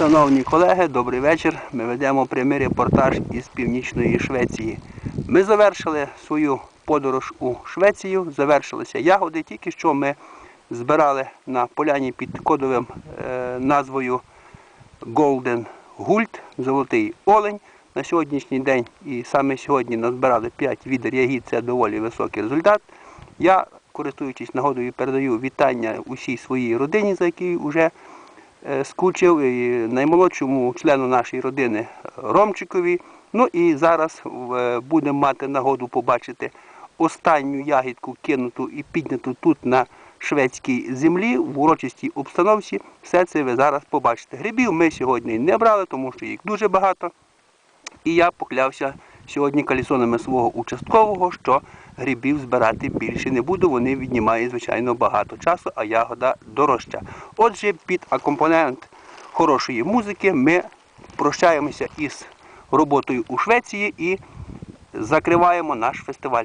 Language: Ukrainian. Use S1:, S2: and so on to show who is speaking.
S1: Шановні колеги, добрий вечір. Ми ведемо прямий репортаж із північної Швеції. Ми завершили свою подорож у Швецію, завершилися ягоди. Тільки що ми збирали на поляні під кодовим е, назвою Golden Guld, золотий олень. На сьогоднішній день і саме сьогодні назбирали 5 відер ягід, це доволі високий результат. Я, користуючись нагодою, передаю вітання усій своїй родині, за якою вже скучив, і наймолодшому члену нашої родини Ромчикові. Ну і зараз е, будемо мати нагоду побачити останню ягідку, кинуту і підняту тут на шведській землі в урочистій обстановці. Все це ви зараз побачите. Грибів ми сьогодні не брали, тому що їх дуже багато. І я поклявся сьогодні калісонами свого участкового, що грибів збирати більше не буду. Вони віднімають, звичайно, багато часу, а ягода дорожча. Отже, під акомпонент хорошої музики ми прощаємося із роботою у Швеції і закриваємо наш фестиваль.